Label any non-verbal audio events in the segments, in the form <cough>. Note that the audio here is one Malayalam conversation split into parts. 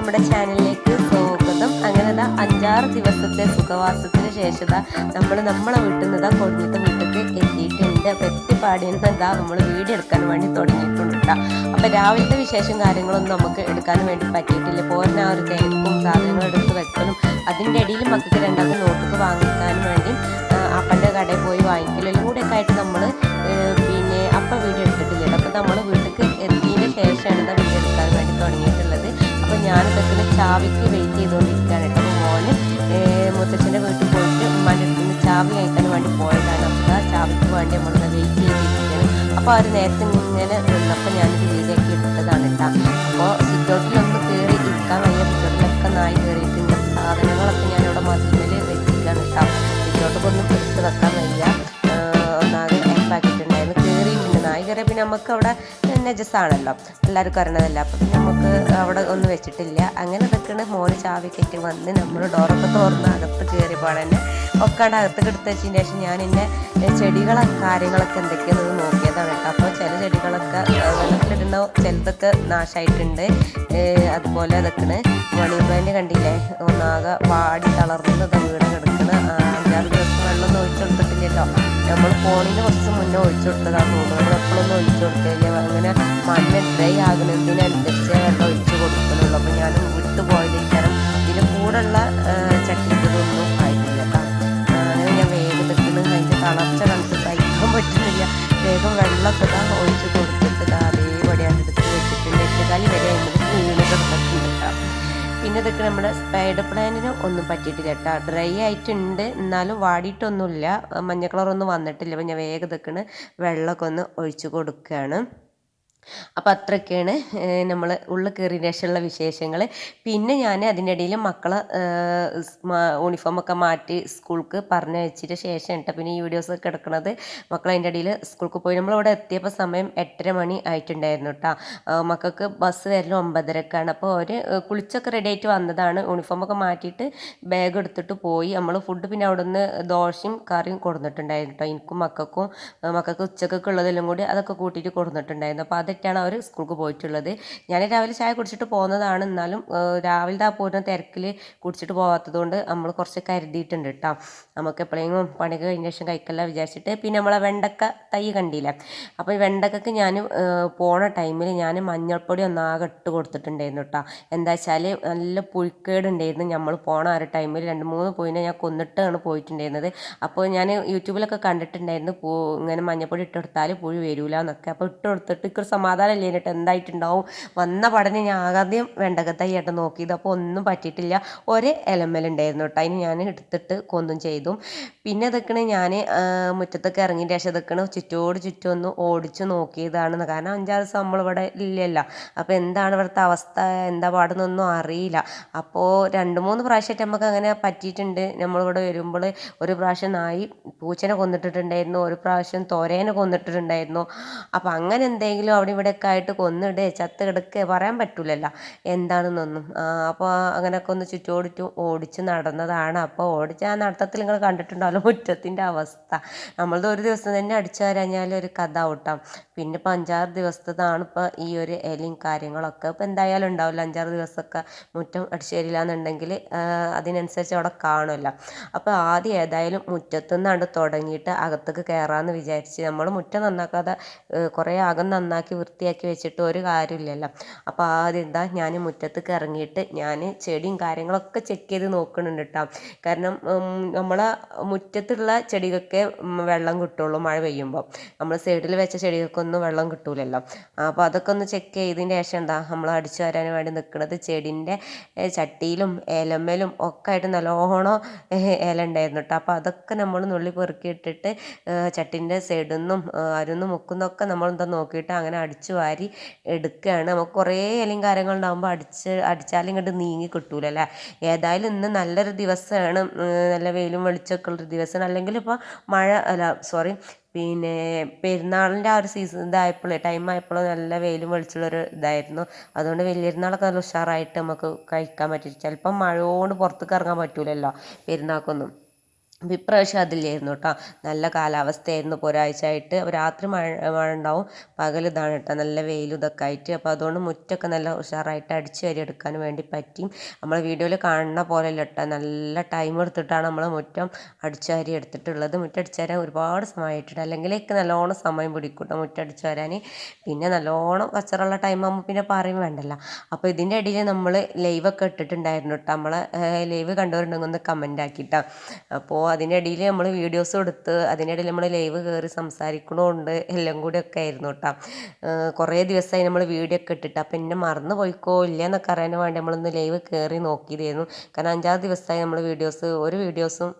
നമ്മുടെ ചാനലിലേക്ക് സ്വാഗതം. അങ്ങനെ ദാ അഞ്ചാറ് ദിവസത്തെ സുഖവാസത്തിന് ശേഷം നമ്മൾ നമ്മളെ വീട്ടിൽ നിന്ന് ദാ കൊടുത്ത വീട്ടിലേക്ക് എത്തിയിട്ടുണ്ട്. അപ്പോൾ എത്തിപ്പാടിയെന്ന് ദാ നമ്മൾ വീഡിയോ എടുക്കാൻ വേണ്ടി തുടങ്ങിയിട്ടുണ്ട് കേട്ടോ അപ്പോൾ രാവിലത്തെ വിശേഷം കാര്യങ്ങളൊന്നും നമുക്ക് എടുക്കാൻ വേണ്ടി പറ്റിയിട്ടില്ല. പോരുന്ന ആ ഒരു തിരക്കും സാധനങ്ങൾ എടുത്ത് വെക്കലും അതിന്റെ ഇടയിൽ മക്കൾക്ക് രണ്ടാമത് നോട്ടുകൾ വാങ്ങിക്കാൻ വേണ്ടി അപ്പന്റെ കടയിൽ പോയി വാങ്ങിക്കലും കൂടെയൊക്കെ ആയിട്ട് നമ്മൾ പിന്നെ അപ്പം വീഡിയോ എടുത്തിട്ടില്ല. അപ്പം നമ്മൾ വീട്ടിലേക്ക് എത്തിയതിന് ശേഷമാണ് വീഡിയോ എടുക്കാൻ വേണ്ടി തുടങ്ങിയിട്ടുള്ളത്. അപ്പോൾ ഞാനിതൊക്കെ ചാവിക്ക് വെയിറ്റ് ചെയ്തുകൊണ്ടിരിക്കുകയാണ് കേട്ടോ. അപ്പോൾ മോന് മുത്തച്ഛന്റെ വീട്ടിൽ പോയിട്ട് ഉമ്മാന്റെ ചാവി കഴിക്കാൻ വേണ്ടി പോയതാണ്. അപ്പോൾ ആ ചാവിക്ക് വേണ്ടി നമ്മൾ വെയിറ്റ് ചെയ്തിരിക്കുകയാണ്. അപ്പോൾ അവർ നേരത്തെ ഇങ്ങനെ നിന്നപ്പോൾ ഞാനിത് വീഡിയോ ഇട്ടതാണ് കേട്ടോ. അപ്പോൾ സിറ്റൗട്ടിലൊന്ന് കയറി ഇരിക്കാൻ വയ്യ. സിറ്റൗട്ടിലൊക്കെ നായി കയറിയിട്ടുണ്ട് സാധനങ്ങളൊക്കെ ഞാനിവിടെ മതിലിൽ വെച്ചിരിക്കുകയാണ് കേട്ടോ. സിറ്റൗട്ടൊന്നും പിടിച്ച് വെക്കാൻ വയ്യ. ഒന്നാകെ ഉണ്ടായിരുന്നു കയറിയിട്ടുണ്ട് നായി കയറിയ പിന്നെ നമുക്ക് അവിടെ നജസാണല്ലോ എല്ലാവർക്കും അറിയണതല്ല അപ്പം നമുക്ക് അവിടെ ഒന്നും വെച്ചിട്ടില്ല. അങ്ങനെ ഇതൊക്കെയാണ് മോന് ചാവിക്കറ്റ് വന്ന് നമ്മൾ ഡോറൊക്കെ തുറന്ന് അകത്ത് കയറിയപ്പോൾ തന്നെ ഒക്കെ അവിടെ അകത്ത് എടുത്ത് വെച്ചതിന് ശേഷം ഞാൻ എന്റെ ചെടികളെ കാര്യങ്ങളൊക്കെ എന്തൊക്കെയാണെന്ന് നോക്കിയതാണ് കേട്ടോ. അപ്പോൾ ചില ചെടികളൊക്കെ വെള്ളത്തിലിടുന്ന ചിലതൊക്കെ നാശമായിട്ടുണ്ട് അതുപോലെ അതൊക്കെയാണ് മണി കണ്ടില്ലേ? ഒന്നാകെ വാടി തളർന്നത് വീട് കിടക്കണ അഞ്ചാറ് ദിവസം വെള്ളം ഒഴിച്ചു കൊടുത്തിട്ടില്ലല്ലോ. നമ്മൾ ഫോണിന് കുറച്ച് മുന്നേ ഒഴിച്ചു കൊടുത്തതാണ് തോന്നുന്നത് നമ്മൾ എപ്പോഴൊന്നും ഒഴിച്ചു കൊടുത്തില്ല അങ്ങനെ മണ്ണ് ഡ്രൈ ആകുന്നതിനനുസരിച്ച് വെള്ളം ഒഴിച്ചു കൊടുക്കുന്നുള്ളൂ അപ്പോൾ ഞാൻ വിട്ടുപോയത് ഇത്തരം ഇതിന്റെ കൂടെയുള്ള ചട്ടിക്കൊന്നും ആയിട്ടില്ല അങ്ങനെ ഞാൻ വേഗം നിൽക്കുന്നു അതിന്റെ തളർച്ച കണ്ടിട്ട് സഹിക്കാൻ പറ്റുന്നില്ല. വേഗം വെള്ളമൊക്കെ ഒഴിച്ചു കൊടുത്തിട്ട് അതേപടി അതേപടിയാണ് എടുത്ത് വെച്ചിട്ടുണ്ട് എട്ടുകാലി വരെ കേട്ടോ പിന്നെ ഇതൊക്കെ നമ്മുടെ സ്പൈഡർ പ്ലാന്റിന് ഒന്നും പറ്റിയിട്ടില്ല കേട്ടോ. ഡ്രൈ ആയിട്ടുണ്ട്. എന്നാലും വാടിയിട്ടൊന്നുമില്ല. മഞ്ഞ കളറൊന്നും വന്നിട്ടില്ല. അപ്പം ഞാൻ വേഗം ഇതൊക്കെ വെള്ളമൊക്കെ ഒന്ന് ഒഴിച്ചു കൊടുക്കുകയാണ്. അപ്പോൾ അത്രയൊക്കെയാണ് നമ്മൾ ഉള്ള കയറിയ ശേഷമുള്ള വിശേഷങ്ങൾ പിന്നെ ഞാൻ അതിന്റെ ഇടയിൽ മക്കളെ യൂണിഫോമൊക്കെ മാറ്റി സ്കൂൾക്ക് പറഞ്ഞയച്ചിട്ട് ശേഷം കേട്ടോ പിന്നെ ഈ വീഡിയോസ് ഒക്കെ എടുക്കുന്നത് മക്കൾ അതിന്റെ ഇടയിൽ സ്കൂൾക്ക് പോയി. നമ്മൾ അവിടെ എത്തിയപ്പോൾ സമയം എട്ടര മണി ആയിട്ടുണ്ടായിരുന്നു കേട്ടോ മക്കൾക്ക് ബസ് വരലും ഒമ്പതരക്കാണ്. അപ്പോൾ അവർ കുളിച്ചൊക്കെ റെഡി ആയിട്ട് വന്നതാണ്. യൂണിഫോമൊക്കെ മാറ്റിയിട്ട് ബാഗ് എടുത്തിട്ട് പോയി. നമ്മൾ ഫുഡ് പിന്നെ അവിടെ നിന്ന് ദോശയും കറിയും കൊടുത്തിട്ടുണ്ടായിരുന്നു കേട്ടോ എനിക്കും മക്കൾക്കും മക്കൾക്ക് ഉച്ചക്കൊക്കെ ഉള്ളതെല്ലാം കൂടി അതൊക്കെ കൂട്ടിയിട്ട് കൊടുത്തിട്ടുണ്ടായിരുന്നു അപ്പോൾ അതിട്ടാണ് അവർ സ്കൂൾക്ക് പോയിട്ടുള്ളത്. ഞാൻ രാവിലെ ചായ കുടിച്ചിട്ട് പോകുന്നതാണ്. എന്നാലും രാവിലെ ആ പോരുന്ന തിരക്കിൽ കുടിച്ചിട്ട് പോകാത്തത് കൊണ്ട് നമ്മൾ കുറച്ച് കരുതിയിട്ടുണ്ട് കേട്ടോ നമുക്ക് എപ്പോഴെങ്കിലും പണി കഴിഞ്ഞ ശേഷം കഴിക്കല്ല വിചാരിച്ചിട്ട്. പിന്നെ നമ്മളെ വെണ്ടക്ക തൈ കണ്ടില്ല? അപ്പോൾ വെണ്ടക്കക്ക് ഞാൻ പോണ ടൈമിൽ ഞാൻ മഞ്ഞൾപ്പൊടി ഒന്നാകെ ഇട്ട് കൊടുത്തിട്ടുണ്ടായിരുന്നു കേട്ടോ എന്താ വെച്ചാൽ നല്ല പുഴുക്കേടുണ്ടായിരുന്നു നമ്മൾ പോണ ആ ഒരു ടൈമിൽ രണ്ട് മൂന്ന് പോയിനെ ഞാൻ കൊന്നിട്ടാണ് പോയിട്ടുണ്ടായിരുന്നത്. അപ്പോൾ ഞാൻ യൂട്യൂബിലൊക്കെ കണ്ടിട്ടുണ്ടായിരുന്നു. ഇങ്ങനെ മഞ്ഞൾപ്പൊടി ഇട്ടെടുത്താൽ പുഴു വരൂല എന്നൊക്കെ അപ്പോൾ ഇട്ട് കൊടുത്തിട്ട് ഇക്കൊരു സമാധാനം ഇല്ലേ എന്നിട്ട് എന്തായിട്ടുണ്ടാവും? വന്ന പഠനം ഞാൻ ആദ്യം വെണ്ടക്കത്തൈയായിട്ട് നോക്കിയത്. അപ്പോൾ ഒന്നും പറ്റിയിട്ടില്ല. ഒരു എലമ്മലുണ്ടായിരുന്നു കേട്ടോ. അതിന് ഞാൻ എടുത്തിട്ട് കൊന്നും ചെയ്തു. പിന്നെ ഇതൊക്കെയാണ് ഞാൻ മുറ്റത്തൊക്കെ ഇറങ്ങിയിട്ട് ശേഷം ഇതൊക്കെയാണ് ചുറ്റോട് ചുറ്റും ഒന്ന് ഓടിച്ച് നോക്കിയതാണ് കാരണം അഞ്ചാറ് ദിവസം നമ്മളിവിടെ ഇല്ലല്ലോ. അപ്പോൾ എന്താണ് ഇവിടുത്തെ അവസ്ഥ? എന്താ പാടുന്നൊന്നും അറിയില്ല. അപ്പോൾ രണ്ട് മൂന്ന് പ്രാവശ്യമായിട്ട് നമുക്ക് അങ്ങനെ പറ്റിയിട്ടുണ്ട്. നമ്മളിവിടെ വരുമ്പോൾ ഒരു പ്രാവശ്യം നായി പൂച്ചനെ കൊന്നിട്ടിട്ടുണ്ടായിരുന്നു. ഒരു പ്രാവശ്യം തോരേനെ കൊന്നിട്ടിട്ടുണ്ടായിരുന്നു. അപ്പോൾ അങ്ങനെ എന്തെങ്കിലും അവിടെ ഇവിടെയൊക്കെ ആയിട്ട് കൊന്നിടേ ചത്ത് പറയാൻ പറ്റൂലല്ലോ. എന്താണെന്നൊന്നും. അപ്പോൾ അങ്ങനെയൊക്കെ ഒന്ന് ചുറ്റോടിച്ചു ഓടിച്ച് നടന്നതാണ്. അപ്പോൾ ഓടിച്ച ആ നടത്തത്തിൽ നിങ്ങൾ കണ്ടിട്ടുണ്ടാവല്ലോ മുറ്റത്തിന്റെ അവസ്ഥ. നമ്മളത് ഒരു ദിവസം തന്നെ അടിച്ചു കഴിഞ്ഞാൽ ഒരു കഥ ഔട്ടാം. പിന്നെ ഇപ്പോൾ അഞ്ചാറ് ദിവസത്തതാണ് ഇപ്പോൾ ഈ ഒരു എലിയും കാര്യങ്ങളൊക്കെ. ഇപ്പോൾ എന്തായാലും ഉണ്ടാവില്ല അഞ്ചാറ് ദിവസമൊക്കെ മുറ്റം അടിച്ചു തരില്ല എന്നുണ്ടെങ്കിൽ അതിനനുസരിച്ച് അവിടെ കാണുമല്ലോ അപ്പോൾ ആദ്യം ഏതായാലും മുറ്റത്തു നിന്നാണ്ട് തുടങ്ങിയിട്ട് അകത്തേക്ക് കയറാമെന്ന് വിചാരിച്ച് നമ്മൾ മുറ്റം നന്നാക്കാതെ കുറേ അകം നന്നാക്കി വൃത്തിയാക്കി വെച്ചിട്ട് ഒരു കാര്യമില്ലല്ലോ. അപ്പോൾ ആദ്യം എന്താ ഞാൻ മുറ്റത്തേക്ക് ഇറങ്ങിയിട്ട് ഞാൻ ചെടിയും കാര്യങ്ങളൊക്കെ ചെക്ക് ചെയ്ത് നോക്കുന്നുണ്ട് കേട്ടോ കാരണം നമ്മളെ മുറ്റത്തുള്ള ചെടികൾക്ക് വെള്ളം കിട്ടുള്ളൂ മഴ പെയ്യുമ്പോൾ നമ്മൾ സൈഡിൽ വെച്ച ചെടികൾക്കൊന്നും വെള്ളം കിട്ടൂലല്ലോ. അപ്പോൾ അതൊക്കെ ഒന്ന് ചെക്ക് ചെയ്തതിന് ശേഷം എന്താ നമ്മൾ അടിച്ചു വരാൻ വേണ്ടി നിൽക്കുന്നത് ചെടീന്റെ ചട്ടിയിലും ഇലമ്മലും ഒക്കെ ആയിട്ട് നല്ലോണം ഇല ഉണ്ടായിരുന്നു കേട്ടോ അപ്പോൾ അതൊക്കെ നമ്മൾ നുള്ളി പെറുക്കിയിട്ടിട്ട് ചട്ടിന്റെ സൈഡിൽ നിന്നും അരുന്നും മുക്കുന്നൊക്കെ നമ്മൾ എന്താ നോക്കിയിട്ട് അങ്ങനെ അടിച്ചു വാരി എടുക്കുകയാണ്. നമുക്ക് കുറേ ഇലയും കാര്യങ്ങളുണ്ടാകുമ്പോൾ അടിച്ച് അടിച്ചാലും ഇങ്ങോട്ട് നീങ്ങി കിട്ടൂലല്ലേ ഏതായാലും ഇന്ന് നല്ലൊരു ദിവസമാണ് നല്ല വെയിലും വെളിച്ചമൊക്കെ ഉള്ളൊരു ദിവസമാണ് അല്ലെങ്കിൽ ഇപ്പോൾ മഴ അല്ല സോറി പിന്നെ പെരുന്നാളിന്റെ ആ ഒരു സീസൺ ഇതായപ്പോൾ ടൈം ആയപ്പോൾ നല്ല വെയിലും വെളിച്ചുള്ളൊരു ഇതായിരുന്നു. അതുകൊണ്ട് വലിയൊരുന്നാളൊക്കെ നല്ല ഉഷാറായിട്ട് നമുക്ക് കഴിക്കാൻ പറ്റും ചിലപ്പം മഴ കൊണ്ട് പുറത്തേക്ക് ഇറങ്ങാൻ പറ്റൂലല്ലോ പെരുന്നാൾക്കൊന്നും. അപ്പം ഇപ്രാവശ്യം അതില്ലായിരുന്നു കേട്ടോ. നല്ല കാലാവസ്ഥയായിരുന്നു. ഇപ്പോൾ ഒരാഴ്ച ആയിട്ട് രാത്രി മഴ മഴ ഉണ്ടാവും പകൽ ഇതാണ് കേട്ടോ. നല്ല വെയിലും ഇതൊക്കെ ആയിട്ട്. അപ്പോൾ അതുകൊണ്ട് മുറ്റൊക്കെ നല്ല ഉഷാറായിട്ട് അടിച്ചു വരി എടുക്കാൻ വേണ്ടി പറ്റി. നമ്മൾ വീഡിയോയിൽ കാണുന്ന പോലെയല്ല കേട്ടോ. നല്ല ടൈം എടുത്തിട്ടാണ് നമ്മൾ മുറ്റം അടിച്ചു വരി എടുത്തിട്ടുള്ളത്. മുറ്റം വരാൻ ഒരുപാട് സമയമായിട്ടുണ്ട്. അല്ലെങ്കിലേക്ക് നല്ലോണം സമയം പിടിക്കും കേട്ടോ വരാൻ. പിന്നെ നല്ലോണം കച്ചറുള്ള ടൈം ആകുമ്പോൾ പിന്നെ പറയും വേണ്ടല്ലോ. അപ്പോൾ ഇതിന്റെ ഇടയിൽ നമ്മൾ ലൈവൊക്കെ ഇട്ടിട്ടുണ്ടായിരുന്നു കേട്ടോ. നമ്മളെ ലൈവ് കണ്ടവരുണ്ടെങ്കിൽ ഒന്ന് കമന്റ് ആക്കിയിട്ടാണ് അപ്പോൾ അതിന്റെ ഇടയിൽ നമ്മൾ വീഡിയോസ് എടുത്ത് അതിന്റെ ഇടയിൽ നമ്മൾ ലൈവ് കയറി സംസാരിക്കണമുണ്ട് എല്ലാം കൂടി ഒക്കെ ആയിരുന്നു കേട്ടോ. കുറേ ദിവസമായി നമ്മൾ വീഡിയോ ഒക്കെ ഇട്ടിട്ട്. അപ്പം എന്നെ മറന്നു പോയിക്കോ ഇല്ല എന്നൊക്കെ അറിയാൻ വേണ്ടി നമ്മളൊന്ന് ലൈവ് കയറി നോക്കിയതായിരുന്നു. കാരണം അഞ്ചാറ് ദിവസമായി നമ്മൾ വീഡിയോസ് ഒരു വീഡിയോസും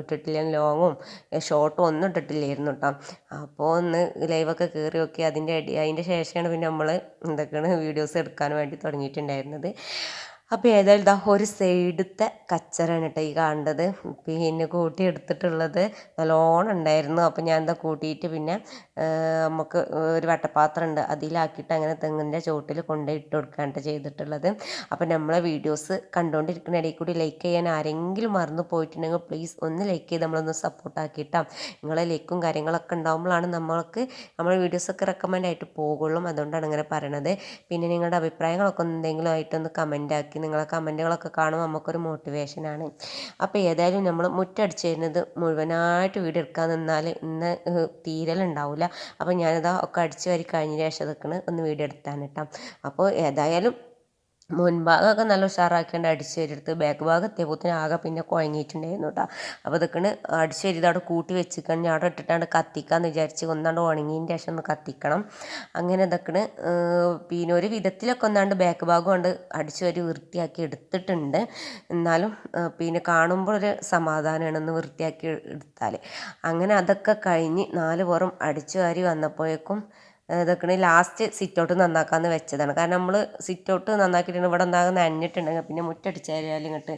ഇട്ടിട്ടില്ല. ലോങ്ങും ഷോർട്ടും ഒന്നും ഇട്ടിട്ടില്ലായിരുന്നു കേട്ടോ. അപ്പോൾ ഒന്ന് ലൈവൊക്കെ കയറി നോക്കി. അതിന്റെ അതിന്റെ ശേഷമാണ് പിന്നെ നമ്മൾ എന്തൊക്കെയാണ് വീഡിയോസ് എടുക്കാൻ വേണ്ടി തുടങ്ങിയിട്ടുണ്ടായിരുന്നത്. അപ്പോൾ ഏതായാലും ഇതാ ഒരു സൈഡത്തെ കച്ചറാണ് കേട്ടോ ഈ കാണേണ്ടത് പിന്നെ കൂട്ടി എടുത്തിട്ടുള്ളത് നല്ലോണം ഉണ്ടായിരുന്നു. അപ്പോൾ ഞാൻ എന്താ കൂട്ടിയിട്ട് പിന്നെ നമുക്ക് ഒരു വട്ടപാത്രം ഉണ്ട് അതിലാക്കിയിട്ട് അങ്ങനെ തെങ്ങിന്റെ ചുവട്ടിൽ കൊണ്ടുപോയി ഇട്ട് കൊടുക്കുകയാണ് ചെയ്തിട്ടുള്ളത്. അപ്പോൾ നമ്മളെ വീഡിയോസ് കണ്ടുകൊണ്ടിരിക്കുന്ന ഇടയിൽ കൂടി ലൈക്ക് ചെയ്യാൻ ആരെങ്കിലും മറന്നു പോയിട്ടുണ്ടെങ്കിൽ പ്ലീസ് ഒന്ന് ലൈക്ക് ചെയ്ത് നമ്മളൊന്ന് സപ്പോർട്ട് ആക്കിയിട്ടാ. നിങ്ങളെ ലൈക്കും കാര്യങ്ങളൊക്കെ ഉണ്ടാകുമ്പോഴാണ് നമ്മൾക്ക് നമ്മുടെ വീഡിയോസൊക്കെ റെക്കമെൻഡ് ആയിട്ട് പോകുള്ളൂ. അതുകൊണ്ടാണ് ഇങ്ങനെ പറയണത്. പിന്നെ നിങ്ങളുടെ അഭിപ്രായങ്ങളൊക്കെ എന്തെങ്കിലും ആയിട്ടൊന്ന് കമന്റ് ആക്കി നിങ്ങളെ കമന്റുകളൊക്കെ കാണുമ്പോൾ നമുക്കൊരു മോട്ടിവേഷനാണ് അപ്പോൾ ഏതായാലും നമ്മൾ മുറ്റടിച്ച് തരുന്നത് മുഴുവനായിട്ട് വീട് എടുക്കാൻ നിന്നാൽ ഇന്ന് തീരലുണ്ടാവില്ല. അപ്പോൾ ഞാനതാ ഒക്കെ അടിച്ച് വരി കഴിഞ്ഞ ശേഷം അതൊക്കെ ഒന്ന് വീഡിയോ എടുത്താണ് കേട്ടോ. അപ്പോൾ ഏതായാലും മുൻഭാഗമൊക്കെ നല്ല ഉഷാറാക്കിയിട്ട് അടിച്ച് വാരിയെടുത്ത് ബാക്ക് ഭാഗം എത്തിയപ്പോഴത്തേന് ആകെ പിന്നെ കുഴങ്ങിയിട്ടുണ്ടായിരുന്നു കേട്ടോ അപ്പോൾ ഇതൊക്കെ അടിച്ച് വാരി അവിടെ കൂട്ടി വെച്ചിക്കണം. അവിടെ ഇട്ടിട്ടാണ് കത്തിക്കാന്ന് വിചാരിച്ച് ഒന്നാണ്ട് ഉണങ്ങിയതിന്റെ ശേഷം ഒന്ന് കത്തിക്കണം. അങ്ങനെ ഇതൊക്കെ പിന്നെ ഒരു വിധത്തിലൊക്കെ ഒന്നാണ്ട് ബാക്ക് ഭാഗം കൊണ്ട് അടിച്ച് വരി വൃത്തിയാക്കി എടുത്തിട്ടുണ്ട്. എന്നാലും പിന്നെ കാണുമ്പോൾ ഒരു സമാധാനമാണ് ഒന്ന് വൃത്തിയാക്കി എടുത്താൽ അങ്ങനെ അതൊക്കെ കഴിഞ്ഞ് നാല് പുറം അടിച്ച് വാരി വന്നപ്പോഴേക്കും ഇതൊക്കെ ലാസ്റ്റ് സിറ്റ് ഔട്ട് നന്നാക്കാമെന്ന് വെച്ചതാണ്. കാരണം നമ്മൾ സിറ്റ് ഔട്ട് നന്നാക്കിയിട്ടുണ്ട് ഇവിടെ എന്താകും നനഞ്ഞിട്ടുണ്ടെങ്കിൽ പിന്നെ മുറ്റടിച്ചാലും ഇങ്ങോട്ട്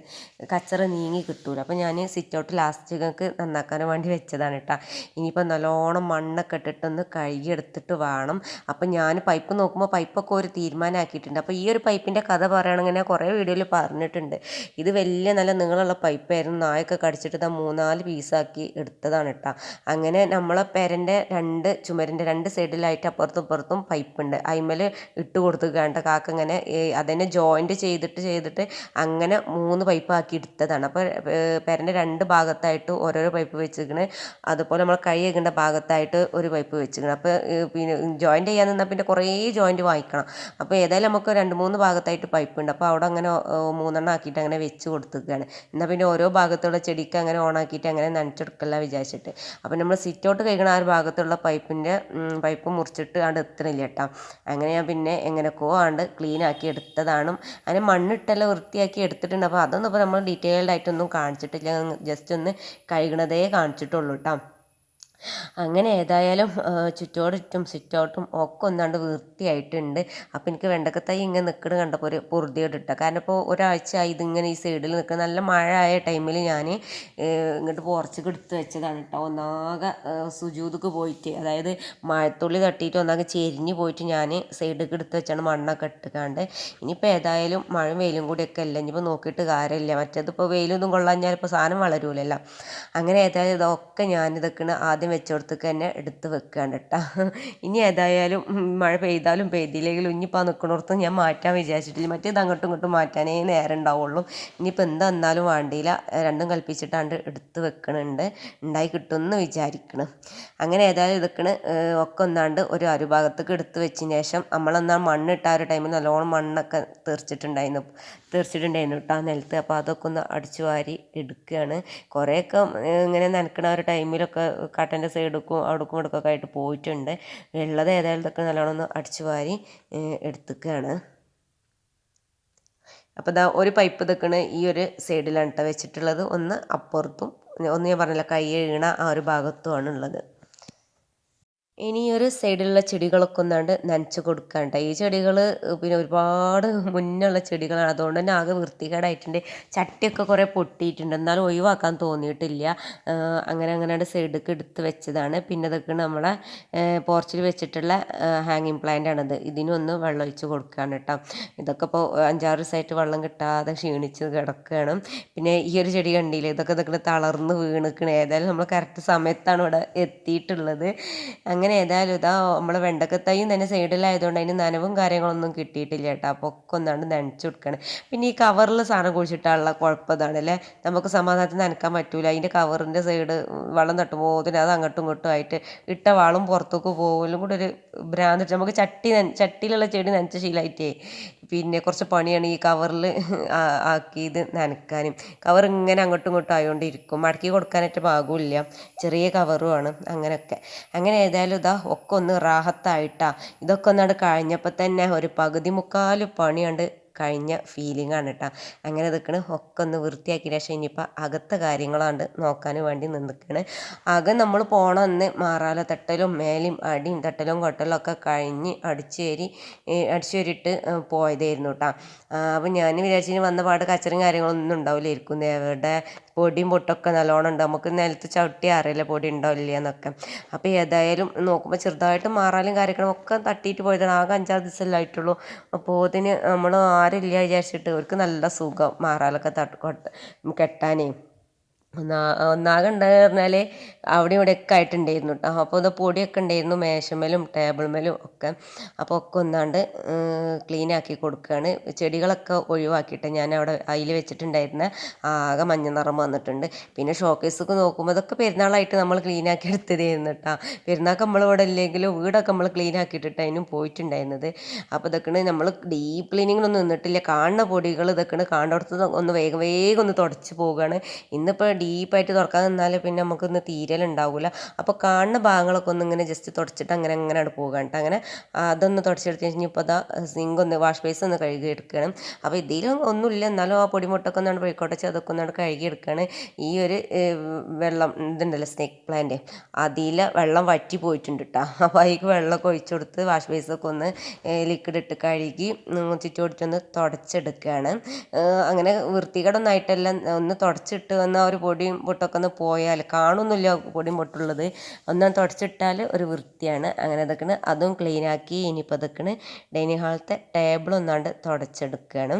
കച്ചറ നീങ്ങി കിട്ടൂല. അപ്പോൾ ഞാൻ സിറ്റ് ലാസ്റ്റ് ഞങ്ങൾക്ക് നന്നാക്കാൻ വേണ്ടി വെച്ചതാണ് കേട്ടോ ഇനിയിപ്പോൾ നല്ലോണം മണ്ണൊക്കെ ഇട്ടിട്ടൊന്ന് കഴുകിയെടുത്തിട്ട് വേണം. അപ്പോൾ ഞാൻ പൈപ്പ് നോക്കുമ്പോൾ പൈപ്പൊക്കെ ഒരു തീരുമാനമാക്കിയിട്ടുണ്ട് അപ്പോൾ ഈ ഒരു പൈപ്പിന്റെ കഥ പറയുകയാണെങ്കിൽ ഞാൻ കുറേ വീഡിയോയിൽ പറഞ്ഞിട്ടുണ്ട്. ഇത് വലിയ നല്ല നീളമുള്ള പൈപ്പായിരുന്നു നായൊക്കെ കടിച്ചിട്ട് ഇതാ മൂന്നാൽ പീസാക്കി എടുത്തതാണ് കേട്ടോ അങ്ങനെ നമ്മളെ പെരന്റെ രണ്ട് ചുമരിന്റെ രണ്ട് സൈഡിലായിട്ട് അപ്പുറത്തും ഇപ്പുറത്തും പൈപ്പുണ്ട്. അതിന്മേൽ ഇട്ട് കൊടുത്തുകണ്ട കാക്ക ഇങ്ങനെ അതിനെ ജോയിന്റ് ചെയ്തിട്ട് ചെയ്തിട്ട് അങ്ങനെ മൂന്ന് പൈപ്പ് ആക്കി എടുത്തതാണ്. അപ്പോൾ പെരന്റെ രണ്ട് ഭാഗത്തായിട്ട് ഓരോരോ പൈപ്പ് വെച്ചിരിക്കണ്. അതുപോലെ നമ്മൾ കൈ കഴുകേണ്ട ഭാഗത്തായിട്ട് ഒരു പൈപ്പ് വെച്ചിരിക്കണം. അപ്പോൾ പിന്നെ ജോയിന്റ് ചെയ്യാൻ നിന്നാൽ പിന്നെ കുറേ ജോയിന്റ് വാങ്ങിക്കണം. അപ്പോൾ ഏതായാലും നമുക്ക് രണ്ട് മൂന്ന് ഭാഗത്തായിട്ട് പൈപ്പ് ഉണ്ട് അപ്പോൾ അവിടെ അങ്ങനെ മൂന്നെണ്ണം ആക്കിയിട്ട് അങ്ങനെ വെച്ച് കൊടുത്തിരിക്കുകയാണ് എന്നാൽ പിന്നെ ഓരോ ഭാഗത്തുള്ള ചെടിക്ക് അങ്ങനെ ഓണാക്കിയിട്ട് അങ്ങനെ നനച്ചെടുക്കല വിചാരിച്ചിട്ട്. അപ്പോൾ നമ്മൾ സിറ്റ് ഔട്ട് കഴിക്കണ ആ ഒരു ഭാഗത്തുള്ള പൈപ്പിന്റെ പൈപ്പ് മുറിച്ചിട്ട് ഇട്ടിട്ട് ആണ്ട് എത്തണില്ല കേട്ടോ. അങ്ങനെ ഞാൻ പിന്നെ എങ്ങനെയൊക്കെയോ ആണ്ട് ക്ലീൻ ആക്കി എടുത്തതാണ്. അങ്ങനെ മണ്ണിട്ടെല്ലാം വൃത്തിയാക്കി എടുത്തിട്ടുണ്ട്. അപ്പോൾ അതൊന്നും ഇപ്പോൾ നമ്മൾ ഡീറ്റെയിൽഡ് ആയിട്ടൊന്നും കാണിച്ചിട്ടില്ല. ജസ്റ്റ് ഒന്ന് കഴുകണതേ കാണിച്ചിട്ടുള്ളൂ കേട്ടോ. അങ്ങനെ ഏതായാലും ചുറ്റോടുറ്റും ചുറ്റും സിറ്റൗട്ടും ഒക്കെ ഒന്നാണ്ട് വൃത്തിയായിട്ടുണ്ട്. അപ്പോൾ എനിക്ക് വെണ്ടക്കത്തൈ ഇങ്ങനെ നിൽക്കണ കണ്ടപ്പോൾ ഒരു പൊറുതിയോട് ഇട്ട. കാരണം ഇപ്പോൾ ഒരാഴ്ച ആയി ഇതിങ്ങനെ ഈ സൈഡിൽ നിൽക്കുക നല്ല മഴ ആയ ടൈമിൽ ഞാൻ ഇങ്ങോട്ട് പുറത്തേക്ക് എടുത്ത് വെച്ചതാണ് കേട്ടോ ഒന്നാകെ സുജൂതക്ക് പോയിട്ട് അതായത് മഴത്തുള്ളി തട്ടിയിട്ട് ഒന്നാകെ ചെരിഞ്ഞ് പോയിട്ട് ഞാൻ സൈഡിലേക്ക് എടുത്ത് വെച്ചാണ് മണ്ണൊക്കെ ഇട്ടുകാണ്ട്. ഇനിയിപ്പോൾ ഏതായാലും മഴ വെയിലും കൂടിയൊക്കെ അല്ല? ഇനിയിപ്പോൾ നോക്കിയിട്ട് കാര്യമില്ല. മറ്റേതിപ്പോൾ വെയിലൊന്നും കൊള്ളാഞ്ഞാൽ ഇപ്പോൾ സാധനം വളരൂലല്ലോ. അങ്ങനെ ഏതായാലും ഇതൊക്കെ ഞാനിതൊക്കെ ആദ്യം വെച്ചോടത്തേക്ക് തന്നെ എടുത്ത് വെക്കുകയാണ് കേട്ടോ ഇനി ഏതായാലും മഴ പെയ്താലും പെയ്തില്ലെങ്കിലും ഇനിയിപ്പോൾ നിൽക്കണോടത്ത് ഞാൻ മാറ്റാൻ വിചാരിച്ചിട്ടില്ല. മറ്റേത് അങ്ങോട്ടും ഇങ്ങോട്ടും മാറ്റാനേ നേരം ഉണ്ടാവുള്ളൂ. ഇനിയിപ്പോൾ എന്താ എന്നാലും വേണ്ടിയില്ല. രണ്ടും കൽപ്പിച്ചിട്ടാണ്ട് എടുത്ത് വെക്കണുണ്ട്. ഉണ്ടായി കിട്ടുമെന്ന് വിചാരിക്കണം. അങ്ങനെ ഏതായാലും ഇതൊക്കെ ഒക്കെ ഒന്നാണ്ട് ഒരു അരുഭാഗത്തേക്ക് എടുത്ത് വെച്ചതിന് ശേഷം നമ്മളെന്നാൽ മണ്ണിട്ട ആ ഒരു ടൈമിൽ നല്ലോണം മണ്ണൊക്കെ തെറിച്ചിട്ടുണ്ടായിരുന്നു. തെറിച്ചിട്ടുണ്ടായിരുന്നു കേട്ടോ ആ നിലത്ത്. അപ്പോൾ അതൊക്കെ ഒന്ന് അടിച്ചു വാരി എടുക്കുകയാണ് കുറേയൊക്കെ ഇങ്ങനെ നനക്കണ ഒരു ടൈമിലൊക്കെ കട്ടന്റെ സൈഡക്കും അവിടക്കും ഇടക്കൊക്കെ ആയിട്ട് പോയിട്ടുണ്ട്. ഉള്ളത് ഏതായാലും ഇതൊക്കെ നല്ലോണം ഒന്ന് അടിച്ചു വാരി എടുത്തുകയാണ് അപ്പോൾ ഇതാ ഒരു പൈപ്പ് ഇതൊക്കെയാണ് ഈ ഒരു സൈഡിലാണ് വെച്ചിട്ടുള്ളത്. ഒന്ന് അപ്പുറത്തും ഒന്ന് ഞാൻ പറഞ്ഞില്ല കൈ വീണ ആ ഒരു ഭാഗത്തുമാണ് ഉള്ളത്. ഇനി ഒരു സൈഡിലുള്ള ചെടികളൊക്കെ ഒന്നാണ്ട് നനച്ച് കൊടുക്കാണ്ട്. ഈ ചെടികൾ പിന്നെ ഒരുപാട് മുന്നുള്ള ചെടികളാണ്. അതുകൊണ്ട് തന്നെ ആകെ വൃത്തികേടായിട്ടുണ്ട്. ചട്ടിയൊക്കെ കുറേ പൊട്ടിയിട്ടുണ്ട്. എന്നാലും ഒഴിവാക്കാൻ തോന്നിയിട്ടില്ല. അങ്ങനെ അങ്ങനെ സൈഡിലേക്ക് എടുത്ത് വെച്ചതാണ്. പിന്നെ ഇതൊക്കെ നമ്മളെ പോർച്ചിൽ വെച്ചിട്ടുള്ള ഹാങ്ങിങ് പ്ലാന്റ് ആണത്. ഇതിനൊന്ന് വെള്ളം ഒഴിച്ച് കൊടുക്കുകയാണ് കേട്ടോ. ഇതൊക്കെ ഇപ്പോൾ അഞ്ചാറ് ദിവസമായിട്ട് വെള്ളം കിട്ടാതെ ക്ഷീണിച്ച് കിടക്കുകയാണ് പിന്നെ ഈ ഒരു ചെടി കണ്ടില്ലേ? ഇതൊക്കെ ഇതൊക്കെ തളർന്ന് വീണിക്കണേ. ഏതായാലും നമ്മൾ കറക്റ്റ് സമയത്താണ് ഇവിടെ എത്തിയിട്ടുള്ളത്. അങ്ങനെ അങ്ങനെ ഏതായാലും ഇതാ നമ്മൾ വെണ്ടക്കത്തൈയും തന്നെ സൈഡിലായതുകൊണ്ട് അതിന് നനവും കാര്യങ്ങളൊന്നും കിട്ടിയിട്ടില്ല കേട്ടോ. അപ്പോൾ ഒക്കെ ഒന്നാണ്ട് നനച്ചു കൊടുക്കണം. പിന്നെ ഈ കവറിൽ സാധനം കുഴിച്ചിട്ടുള്ള കുഴപ്പം അല്ലേ നമുക്ക് സമാധാനത്തിൽ നനക്കാൻ പറ്റൂല. അതിന്റെ കവറിന്റെ സൈഡ് വെള്ളം തട്ടുമ്പോൾ അത് അങ്ങോട്ടും ഇങ്ങോട്ടും ആയിട്ട് ഇട്ട വാളും പുറത്തേക്ക് പോകലും കൂടെ ഒരു ഭ്രാന്തിട്ട് നമുക്ക് ചട്ടി ചട്ടിയിലുള്ള ചെടി നനച്ച ശീലമായിട്ടേ പിന്നെ കുറച്ച് പണിയാണ് ഈ കവറിൽ ആക്കിയത് നനക്കാനും. കവർ ഇങ്ങനെ അങ്ങോട്ടും ഇങ്ങോട്ടും ആയതുകൊണ്ടിരിക്കും മടക്കി കൊടുക്കാനായിട്ട് പാകമില്ല ചെറിയ കവറുമാണ് അങ്ങനെയൊക്കെ. അങ്ങനെ ഏതായാലും ഇതാ ഒക്കെ ഒന്ന് റാഹത്തായിട്ടാ. ഇതൊക്കെ ഒന്നാണ്ട് കഴിഞ്ഞപ്പോൾ തന്നെ ഒരു പകുതി മുക്കാൽ പണിയുണ്ട് കഴിഞ്ഞ ഫീലിംഗ് ആണ് കേട്ടോ അങ്ങനെ നിൽക്കണ് ഒക്കെ ഒന്ന് വൃത്തിയാക്കിയ ശേഷം ഇനിയിപ്പോൾ അകത്തെ കാര്യങ്ങളാണ്ട് നോക്കാൻ വേണ്ടി നിന്നിക്കണ്. അകം നമ്മൾ പോണമെന്ന് മാറാല തട്ടലും മേലും അടിയും തട്ടലും കൊട്ടലും ഒക്കെ കഴിഞ്ഞ് അടിച്ചേരി അടിച്ചേരിട്ട് പോയതായിരുന്നു കേട്ടോ അപ്പം ഞാൻ വിചാരിച്ചിന് വന്ന പാട് കച്ചറും കാര്യങ്ങളൊന്നും ഉണ്ടാവില്ലായിരിക്കും എവിടെ പൊടിയും പൊട്ടൊക്കെ നല്ലോണം ഉണ്ട്. നമുക്ക് നിലത്ത് ചവിട്ടി അറിയില്ല പൊടി ഉണ്ടോ ഇല്ല എന്നൊക്കെ. അപ്പോൾ ഏതായാലും നോക്കുമ്പോൾ ചെറുതായിട്ട് മാറാലും കാര്യങ്ങളും ഒക്കെ തട്ടിയിട്ട് പോയതാണ്. ആകെ അഞ്ചാറ് ദിവസമല്ലേ ആയിട്ടുള്ളൂ. അപ്പോൾ അതിന് നമ്മൾ ആരില്ല വിചാരിച്ചിട്ട് അവർക്ക് നല്ല സുഖം. മാറാലൊക്കെ തട്ട് കെട്ടാനേ. ഒന്നാകെ ഉണ്ടാകുക പറഞ്ഞാൽ അവിടെ ഇവിടെ ഒക്കെ ആയിട്ടുണ്ടായിരുന്നു കേട്ടോ അപ്പോൾ ഇത് പൊടിയൊക്കെ ഉണ്ടായിരുന്നു മേശമേലും ടേബിൾമേലും ഒക്കെ. അപ്പോൾ ഒക്കെ ഒന്നാണ്ട് ക്ലീൻ ആക്കി കൊടുക്കുകയാണ് ചെടികളൊക്കെ ഒഴിവാക്കിയിട്ട് ഞാൻ അവിടെ അതിൽ വെച്ചിട്ടുണ്ടായിരുന്ന ആകെ മഞ്ഞ നിറം വന്നിട്ടുണ്ട്. പിന്നെ ഷോക്കേസൊക്കെ നോക്കുമ്പോൾ ഇതൊക്കെ പെരുന്നാളായിട്ട് നമ്മൾ ക്ലീൻ ആക്കി എടുത്തതായിരുന്നു കേട്ടോ പെരുന്നാൾക്ക് നമ്മളിവിടെ ഇല്ലെങ്കിലും വീടൊക്കെ നമ്മൾ ക്ലീൻ ആക്കിയിട്ടിട്ട് അതിനും പോയിട്ടുണ്ടായിരുന്നത്. അപ്പോൾ ഇതൊക്കെ നമ്മൾ ഡീപ്പ് ക്ലീനിങ്ങിനൊന്നും നിന്നിട്ടില്ല. കാണുന്ന പൊടികൾ ഇതൊക്കെ കാണുന്നിടത്ത് ഒന്ന് വേഗം വേഗം ഒന്ന് തുടച്ച് പോവുകയാണ് ഇന്നിപ്പോൾ ഡീപ്പായിട്ട് തുറക്കാൻ നിന്നാൽ പിന്നെ നമുക്കൊന്ന് തീരലുണ്ടാവില്ല അപ്പോൾ കാണുന്ന ഭാഗങ്ങളൊക്കെ ഒന്ന് ഇങ്ങനെ ജസ്റ്റ് തുടച്ചിട്ട് അങ്ങനെ അങ്ങനെ പോകാൻ കേട്ടോ. അങ്ങനെ അതൊന്ന് തുടച്ചെടുത്ത് കഴിഞ്ഞാൽ ഇപ്പോൾ അതാ സിങ്ക് ഒന്ന് വാഷ് ബേസ് ഒന്ന് കഴുകി എടുക്കണം. അപ്പോൾ ഇതിലും ഒന്നുമില്ല. എന്നാലും ആ പൊടിമുട്ടൊക്കെ ഒന്നാണ് പോയിക്കോട്ടെ. അതൊക്കെ ഒന്നാണ് കഴുകി എടുക്കുകയാണ് ഈ ഒരു വെള്ളം ഇതുണ്ടല്ലോ സ്നേക്ക് പ്ലാന്റ് അതിൽ വെള്ളം വറ്റി പോയിട്ടുണ്ട് കേട്ടോ. അപ്പോൾ അതിലേക്ക് വെള്ളമൊക്കെ ഒഴിച്ചു കൊടുത്ത് വാഷ് ബേസൊക്കെ ഒന്ന് ലിക്വിഡ് ഇട്ട് കഴുകി ചുറ്റോടിച്ചൊന്ന് തുടച്ചെടുക്കുകയാണ് അങ്ങനെ വൃത്തികേടൊന്നായിട്ടല്ല ഒന്ന് തുടച്ചിട്ട് വന്ന ഒരു പൊടിയും പൊട്ടൊക്കെ ഒന്ന് പോയാൽ കാണുന്നില്ല പൊടിയും പൊട്ടുള്ളത് ഒന്നാം തുടച്ചിട്ടാൽ ഒരു വൃത്തിയാണ്. അങ്ങനെ ഇതൊക്കെ അതും ക്ലീനാക്കി ഇനിയിപ്പോൾ ഇതൊക്കെ ഡൈനിങ് ഹാളത്തെ ടേബിൾ ഒന്നാണ്ട് തുടച്ചെടുക്കുകയാണ്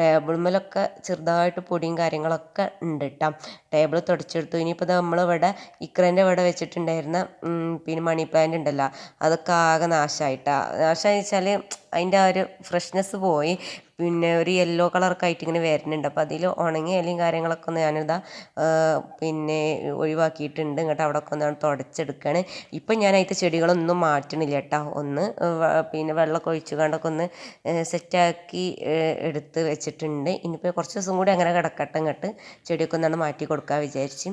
ടേബിൾമേലൊക്കെ ചെറുതായിട്ട് പൊടിയും കാര്യങ്ങളൊക്കെ ഉണ്ട് കേട്ടോ ടേബിൾ തുടച്ചെടുത്തു. ഇനിയിപ്പോൾ നമ്മളിവിടെ ഇക്രന്റെ ഇവിടെ വെച്ചിട്ടുണ്ടായിരുന്ന പിന്നെ മണി പ്ലാന്റ് ഉണ്ടല്ലോ. അതൊക്കെ ആകെ നാശമായിട്ടാണ് നാശമായി വെച്ചാൽ അതിന്റെ ആ ഒരു ഫ്രഷ്നെസ് പോയി. പിന്നെ ഒരു യെല്ലോ കളറൊക്കെ ആയിട്ട് ഇങ്ങനെ വരുന്നുണ്ട്. അപ്പോൾ അതിൽ ഉണങ്ങിയ ഇലയും കാര്യങ്ങളൊക്കെ ഒന്ന് ഞാനിതാ പിന്നെ ഒഴിവാക്കിയിട്ടുണ്ട്. ഇങ്ങോട്ട് അവിടെ ഒക്കെ ഒന്ന് തുടച്ചെടുക്കുകയാണ് ഇപ്പം ഞാൻ അതിന്റെ ചെടികളൊന്നും മാറ്റണില്ല കേട്ടോ. ഒന്ന് പിന്നെ വെള്ളമൊക്കെ ഒഴിച്ചു കണ്ടൊക്കെ ഒന്ന് സെറ്റാക്കി എടുത്ത് വെച്ചിട്ടുണ്ട്. ഇനിയിപ്പോൾ കുറച്ച് ദിവസം കൂടി അങ്ങനെ കിടക്കട്ടെ ഇങ്ങോട്ട്. ചെടിയൊക്കെ ഒന്നാണ് മാറ്റി കൊടുക്കാൻ വിചാരിച്ച്.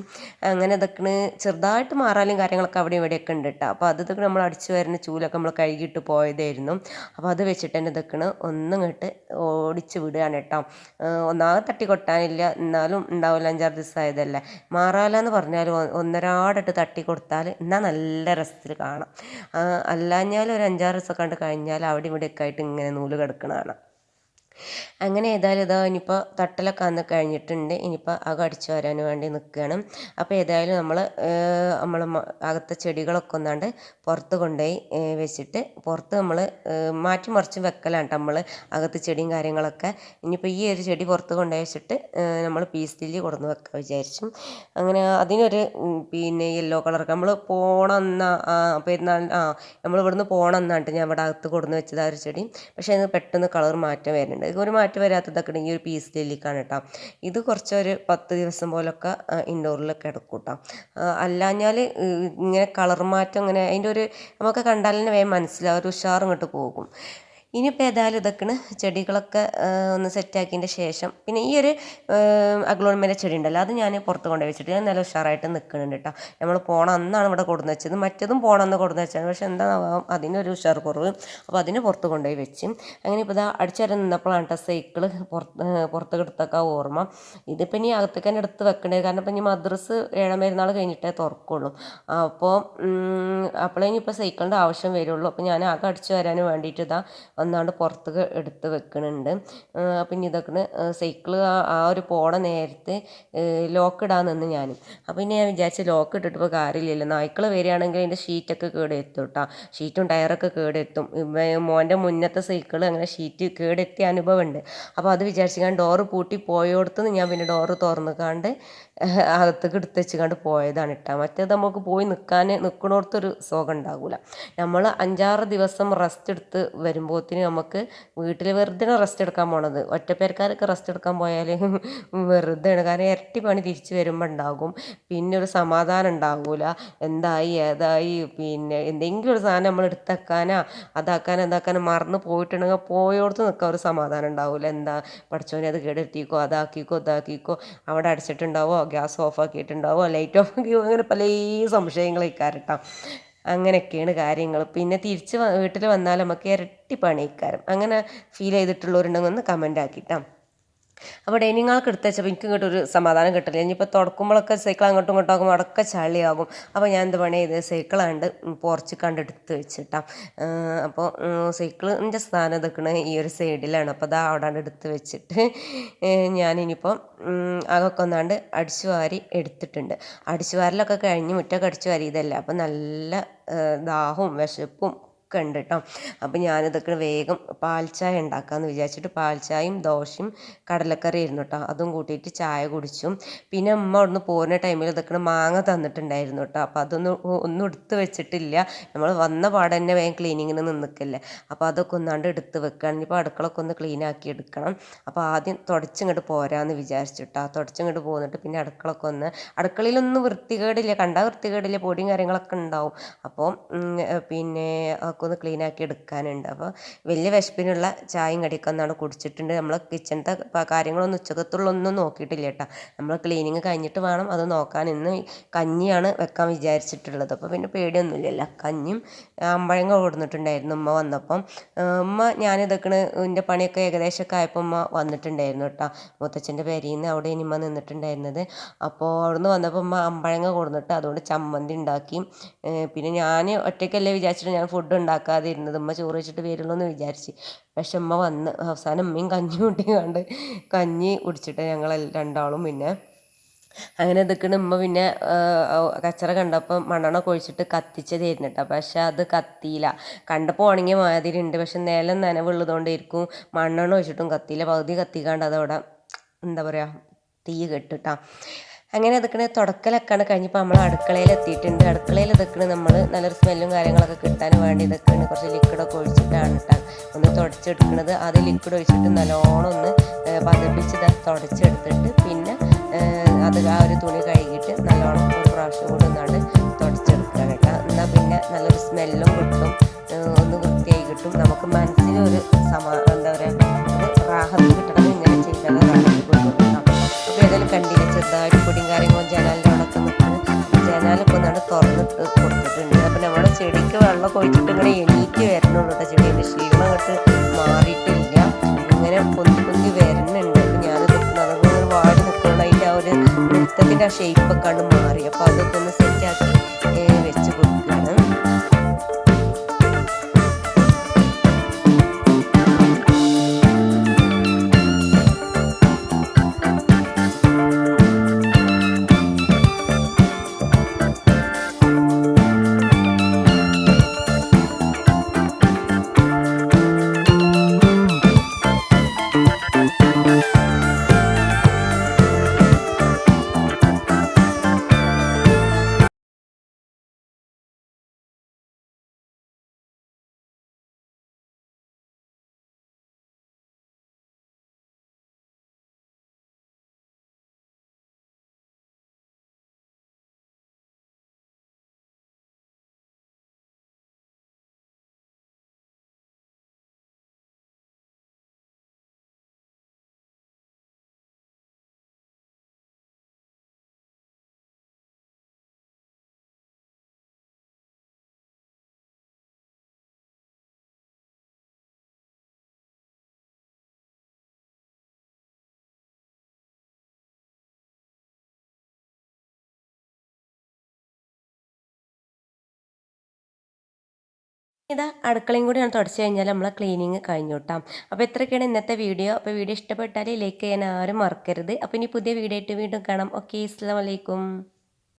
അങ്ങനെ ഇതൊക്കെ ചെറുതായിട്ട് മാറാലും കാര്യങ്ങളൊക്കെ അവിടെ ഇവിടെയൊക്കെ ഉണ്ട് കേട്ടോ. അപ്പോൾ അത് നമ്മൾ അടിച്ചു വരുന്ന ചൂലൊക്കെ നമ്മൾ കഴുകിയിട്ട് പോയതായിരുന്നു. അപ്പോൾ അത് വെച്ചിട്ട് തന്നെ ഇതൊക്കെ ഒന്നിങ്ങോട്ട് ഓടിച്ച് വിടുകയാണ് കേട്ടോ. ഒന്നാമത് തട്ടി കൊട്ടാനില്ല എന്നാലും ഉണ്ടാവില്ല അഞ്ചാറ് ദിവസമായതല്ലേ. മാറാല എന്ന് പറഞ്ഞാൽ ഒന്നരാടിട്ട് തട്ടി കൊടുത്താൽ എന്നാൽ നല്ല രസത്തിൽ കാണാം. അല്ലാഞ്ഞാൽ ഒരു അഞ്ചാറ് ദിവസം കണ്ട് കഴിഞ്ഞാൽ അവിടെ ഇവിടെയൊക്കെ ആയിട്ട് ഇങ്ങനെ നൂൽ കിടക്കണതാണ് അങ്ങനെ ഏതായാലും ഇതാ ഇനിയിപ്പോൾ തട്ടലൊക്കെ അന്ന് കഴിഞ്ഞിട്ടുണ്ട്. ഇനിയിപ്പോൾ അകം അടിച്ചു വരാൻ വേണ്ടി നിൽക്കുകയാണ്. അപ്പോൾ ഏതായാലും നമ്മൾ നമ്മൾ അകത്തെ ചെടികളൊക്കെ ഒന്നാണ്ട് പുറത്ത് കൊണ്ടുപോയി വെച്ചിട്ട് പുറത്ത് നമ്മൾ മാറ്റി മറിച്ച് വെക്കലാണ് നമ്മൾ അകത്ത് ചെടിയും കാര്യങ്ങളൊക്കെ. ഇനിയിപ്പോൾ ഈ ഒരു ചെടി പുറത്ത് കൊണ്ടുപോയി വെച്ചിട്ട് നമ്മൾ പീസ് തില്ലി കൊടുന്ന് വെക്കാൻ വിചാരിച്ചു. അങ്ങനെ അതിനൊരു പിന്നെ യെല്ലോ കളറൊക്കെ നമ്മൾ പോണെന്ന പെരുന്നാൾ ആ നമ്മൾ ഇവിടുന്ന് പോണെന്നാണ് ഞാൻ ഇവിടെ അകത്ത് കൊടുന്ന് വെച്ചത് ആ ഒരു ചെടി. പക്ഷേ അത് പെട്ടെന്ന് കളർ മാറ്റം വരുന്നുണ്ട്. ഒരു മാറ്റം വരാത്തതൊക്കെ ഈ ഒരു പീസ് ലില്ലിക്കാണ് കേട്ടോ ഇത് കുറച്ചൊരു പത്ത് ദിവസം പോലൊക്കെ ഇൻഡോറിലൊക്കെ കിടക്കും കേട്ടോ അല്ലാഞ്ഞാൽ ഇങ്ങനെ കളർ മാറ്റം അങ്ങനെ അതിന്റെ ഒരു നമുക്ക് കണ്ടാൽ തന്നെ വേഗം മനസ്സിലാവും. ഒരു ഉഷാറും ഇങ്ങോട്ട് പോകും. ഇനിയിപ്പോൾ ഏതായാലും ഇതൊക്കെയാണ് ചെടികളൊക്കെ ഒന്ന് സെറ്റാക്കിയതിന്റെ ശേഷം. പിന്നെ ഈ ഒരു അഗ്ലോൺമേലെ ചെടി ഉണ്ടല്ലോ അത് ഞാൻ പുറത്ത് കൊണ്ടുപോയി വെച്ചിട്ട് ഞാൻ നല്ല ഉഷാറായിട്ട് നിൽക്കുന്നുണ്ട് കേട്ടോ നമ്മൾ പോണം അന്നാണ് ഇവിടെ കൊടുന്ന് വെച്ചത്. മറ്റതും പോണം അന്ന് കൊടുന്ന് വെച്ചത് പക്ഷെ എന്താണാവാം അതിനൊരു ഉഷാർ കുറവ് അപ്പോൾ അതിന് പുറത്ത് കൊണ്ടുപോയി വെച്ച്. അങ്ങനെ ഇപ്പോൾ ഇതാ അടിച്ചുവരാൻ നിന്നപ്പോഴാണ് കേട്ടോ സൈക്കിൾ പുറത്ത് പുറത്ത് കിടത്തൊക്കെ ഓർമ്മ. ഇതിപ്പോൾ ഇനി അകത്തേക്ക് തന്നെ എടുത്ത് വെക്കേണ്ടത് കാരണം ഇപ്പം ഇനി മദ്രസ് ഏഴാം പെരുന്നാൾ കഴിഞ്ഞിട്ടേ തുറക്കുള്ളൂ. അപ്പോൾ അപ്പോഴേ ഇനിയിപ്പോൾ സൈക്കിളിന്റെ ആവശ്യം വരുള്ളൂ. അപ്പോൾ ഞാൻ ആകെ അടിച്ചു വരാൻ വേണ്ടിയിട്ട് ഇതാ ഒന്നാണ്ട് പുറത്ത് എടുത്ത് വെക്കുന്നുണ്ട് പിന്നെ ഇതൊക്കെ സൈക്കിൾ ആ ഒരു പോണ നേരത്തെ ലോക്ക് ഇടാൻ നിന്ന് ഞാൻ അപ്പം ഇനി ഞാൻ വിചാരിച്ചു ലോക്ക് ഇട്ടിട്ട് ഇപ്പോൾ കാര്യമില്ലല്ലോ. നായ്ക്കൾ വരികയാണെങ്കിൽ അതിന്റെ ഷീറ്റൊക്കെ കേടെത്തും കേട്ടോ ഷീറ്റും ടയറൊക്കെ കേടെത്തും മോന്റെ മുന്നത്തെ സൈക്കിൾ അങ്ങനെ ഷീറ്റ് കേടെത്തിയ അനുഭവമുണ്ട് അപ്പോൾ അത് വിചാരിച്ച് ഞാൻ ഡോറ് പൂട്ടി പോയോടത്തുനിന്ന് ഞാൻ പിന്നെ ഡോറ് തുറന്നുകാണ്ട് അകത്തേക്ക് എടുത്ത് വെച്ചുകൊണ്ട് പോയതാണ് ഇട്ടാ മറ്റേത് നമുക്ക് പോയി നിൽക്കാൻ നിൽക്കണോടത്തൊരു സുഖം ഉണ്ടാകില്ല നമ്മൾ അഞ്ചാറ് ദിവസം റെസ്റ്റ് എടുത്ത് വരുമ്പോഴത്തേന് നമുക്ക് വീട്ടിൽ വെറുതെ റെസ്റ്റ് എടുക്കാൻ പോണത്. ഒറ്റപ്പേർക്കാരൊക്കെ റെസ്റ്റ് എടുക്കാൻ പോയാൽ <laughs> വെറുതെയാണ്. കാരണം ഇരട്ടി പണി തിരിച്ച് വരുമ്പോൾ ഉണ്ടാകും. പിന്നെ ഒരു സമാധാനം ഉണ്ടാകില്ല എന്തായി ഏതായി പിന്നെ എന്തെങ്കിലും ഒരു സാധനം നമ്മൾ എടുത്തേക്കാനാ അതാക്കാനോ എന്താക്കാനോ മറന്ന് പോയിട്ടുണ്ടെങ്കിൽ പോയോടത്ത് നിൽക്കാൻ ഒരു സമാധാനം ഉണ്ടാവില്ല എന്താ പഠിച്ചവനെ അത് കേടെടുത്തിക്കോ അതാക്കിക്കോ ഇതാക്കിക്കോ അവിടെ അടിച്ചിട്ടുണ്ടാവോ ഗ്യാസ് ഓഫ് ആക്കിയിട്ടുണ്ടാവോ ലൈറ്റ് ഓഫ് ആക്കിയോ അങ്ങനെ പല സംശയങ്ങളേക്കാരട്ടോ അങ്ങനെയൊക്കെയാണ് കാര്യങ്ങൾ. പിന്നെ തിരിച്ച് വീട്ടിൽ വന്നാൽ നമുക്ക് ഇരട്ടി പണിക്കാരം. അങ്ങനെ ഫീൽ ചെയ്തിട്ടുള്ളവരുണ്ടെങ്കിൽ ഒന്ന് കമന്റ് ആക്കിയിട്ടാ അപ്പോൾ ഡൈനിങ് ഹാൾക്ക് എടുത്ത് വെച്ചപ്പോൾ എനിക്ക് ഇങ്ങോട്ട് ഒരു സമാധാനം കിട്ടില്ല ഇനിയിപ്പോൾ തുടക്കുമ്പോഴൊക്കെ സൈക്കിൾ അങ്ങോട്ടും ഇങ്ങോട്ടും ആകുമ്പോൾ അടക്ക ചളിയാകും. അപ്പോൾ ഞാൻ എന്ത് പണി ചെയ്ത് സൈക്കിളാണ്ട് പോർച്ച് കണ്ട് എടുത്ത് വെച്ചിട്ടാം. അപ്പോൾ സൈക്കിളിന്റെ സ്ഥാനം എടുക്കണ ഈ ഒരു സൈഡിലാണ് അപ്പോൾ അതാ അവിടെ എടുത്ത് വെച്ചിട്ട് ഞാനിനിയിപ്പോൾ അതൊക്കെ ഒന്നാണ്ട് അടിച്ചു വാരി എടുത്തിട്ടുണ്ട്. അടിച്ചു വാരലൊക്കെ കഴിഞ്ഞ് മുറ്റൊക്കെ അടിച്ചു വാരി ഇതല്ല. അപ്പോൾ നല്ല ദാഹവും വിശപ്പും ഒക്കെ ഉണ്ട് കേട്ടോ അപ്പോൾ ഞാനിതൊക്കെ വേഗം പാൽച്ചായ ഉണ്ടാക്കാമെന്ന് വിചാരിച്ചിട്ട് പാൽച്ചായയും ദോശയും കടലക്കറി ആയിരുന്നു കേട്ടോ അതും കൂട്ടിയിട്ട് ചായ കുടിച്ചു. പിന്നെ അമ്മ അവിടുന്ന് പോരുന്ന ടൈമിൽ ഇതൊക്കെ മാങ്ങ തന്നിട്ടുണ്ടായിരുന്നു കേട്ടോ അപ്പോൾ അതൊന്നും ഒന്നും എടുത്ത് വെച്ചിട്ടില്ല. നമ്മൾ വന്ന പാടെ തന്നെ വേഗം ക്ലീനിങ്ങിന് നിന്നിക്കല്ലേ. അപ്പോൾ അതൊക്കെ ഒന്നാണ്ട് എടുത്ത് വെക്കുകയാണ് ഇനിയിപ്പോൾ അടുക്കളൊക്കെ ഒന്ന് ക്ലീൻ ആക്കി എടുക്കണം. അപ്പോൾ ആദ്യം തുടച്ചിങ്ങോട്ട് പോരാന്ന് കേട്ടോ തുടച്ചിങ്ങോട്ട് പോന്നിട്ട് പിന്നെ അടുക്കളൊക്കെ ഒന്ന് അടുക്കളയിലൊന്നും വൃത്തികേടില്ല. കണ്ടാൽ വൃത്തികേടില്ല. പൊടിയും കാര്യങ്ങളൊക്കെ ഉണ്ടാവും. അപ്പോൾ പിന്നെ ഒക്കെ ഒന്ന് ക്ലീൻ ആക്കി എടുക്കാനുണ്ട്. അപ്പോൾ വലിയ വിശപ്പിനുള്ള ചായയും കടിയൊക്കെ ഒന്നാണ് കുടിച്ചിട്ടുണ്ട്. നമ്മൾ കിച്ചണത്തെ കാര്യങ്ങളൊന്നും ഉച്ചക്കത്തുള്ളൊന്നും നോക്കിയിട്ടില്ല കേട്ടോ. നമ്മൾ ക്ലീനിങ് കഴിഞ്ഞിട്ട് വേണം അത് നോക്കാൻ. ഇന്ന് കഞ്ഞിയാണ് വെക്കാൻ വിചാരിച്ചിട്ടുള്ളത്. അപ്പോൾ പിന്നെ പേടിയൊന്നുമില്ലല്ലോ. കഞ്ഞിയും അമ്പഴങ്ങ കൊടുത്തിട്ടുണ്ടായിരുന്നു ഉമ്മ വന്നപ്പം. ഉമ്മ ഞാനിതൊക്കെ എന്റെ പണിയൊക്കെ ഏകദേശമൊക്കെ ആയപ്പോൾ ഉമ്മ വന്നിട്ടുണ്ടായിരുന്നു കേട്ടോ. മുത്തച്ഛന്റെ പേരിൽ നിന്ന് അവിടെ ഇനിമ്മ നിന്നിട്ടുണ്ടായിരുന്നത്. അപ്പോൾ അവിടുന്ന് വന്നപ്പോൾ ഉമ്മ അമ്പഴങ്ങ കൊടുത്തിട്ട് അതുകൊണ്ട് ചമ്മന്തി ഉണ്ടാക്കി. പിന്നെ ഞാൻ ഒറ്റയ്ക്കല്ലേ വിചാരിച്ചിട്ട് ഞാൻ ഫുഡ് ഉണ്ടാക്കാതെ ഇരുന്നത് ഉമ്മ ചോറ് വെച്ചിട്ട് വരുള്ളൂ എന്ന് വിചാരിച്ച്. പക്ഷെ ഉമ്മ വന്ന് അവസാനം ഉമ്മയും കഞ്ഞി കൂട്ടിക്കാണ്ട് കഞ്ഞി കുടിച്ചിട്ട് ഞങ്ങൾ രണ്ടാളും പിന്നെ അങ്ങനെ നിൽക്കുന്ന ഉമ്മ പിന്നെ കച്ചറ കണ്ടപ്പോൾ മണ്ണെണ്ണ കൊഴിച്ചിട്ട് കത്തിച്ചതായിരുന്നു കേട്ടോ പക്ഷെ അത് കത്തിയില്ല. കണ്ടപ്പോൾ ഉണങ്ങിയ മാതിരി ഉണ്ട് പക്ഷെ നിലം നനവുള്ളതുകൊണ്ടിരിക്കും മണ്ണെണ്ണ ഒഴിച്ചിട്ടും കത്തിയില്ല. പകുതി കത്തിക്കാണ്ട് അതവിടെ എന്താ പറയുക തീ കെട്ടിട്ടാ. അങ്ങനെ അതൊക്കെ തുടക്കലൊക്കെയാണ് കഴിഞ്ഞപ്പോൾ നമ്മൾ അടുക്കളയിൽ എത്തിയിട്ടുണ്ട്. അടുക്കളയിൽ ഇതൊക്കെ നമ്മൾ നല്ലൊരു സ്മെല്ലും കാര്യങ്ങളൊക്കെ കിട്ടാൻ വേണ്ടി ഇതൊക്കെ കുറച്ച് ലിക്വിഡൊക്കെ ഒഴിച്ചിട്ടാണ് കേട്ടോ ഒന്ന് തുടച്ചെടുക്കുന്നത് അത് ലിക്വിഡ് ഒഴിച്ചിട്ട് നല്ലോണം ഒന്ന് പതപ്പിച്ച് തുടച്ചെടുത്തിട്ട് പിന്നെ അത് ആ ഒരു തുണി കഴുകിയിട്ട് നല്ലോണം ഒരു പ്രാവശ്യം കൂടി ഒന്നാണ് തുടച്ചെടുക്കുക കേട്ടോ. എന്നാൽ പിന്നെ നല്ലൊരു സ്മെല്ലും കിട്ടും. ഒന്ന് വൃത്തിയായി കിട്ടും. നമുക്ക് മനസ്സിനൊരു സമാ ഇതാ അടുക്കളയും കൂടിയാണ് തുടച്ച് കഴിഞ്ഞാൽ നമ്മളെ ക്ലീനിങ് കഴിഞ്ഞു കേട്ടോ അപ്പോൾ ഇത്രയൊക്കെയാണ് ഇന്നത്തെ വീഡിയോ. അപ്പോൾ വീഡിയോ ഇഷ്ടപ്പെട്ടാൽ ലൈക്ക് ചെയ്യാൻ ആരും മറക്കരുത്. അപ്പോൾ ഇനി പുതിയ വീഡിയോ ആയിട്ട് വീണ്ടും കാണാം. ഓക്കെ അസ്സാം വലൈക്കും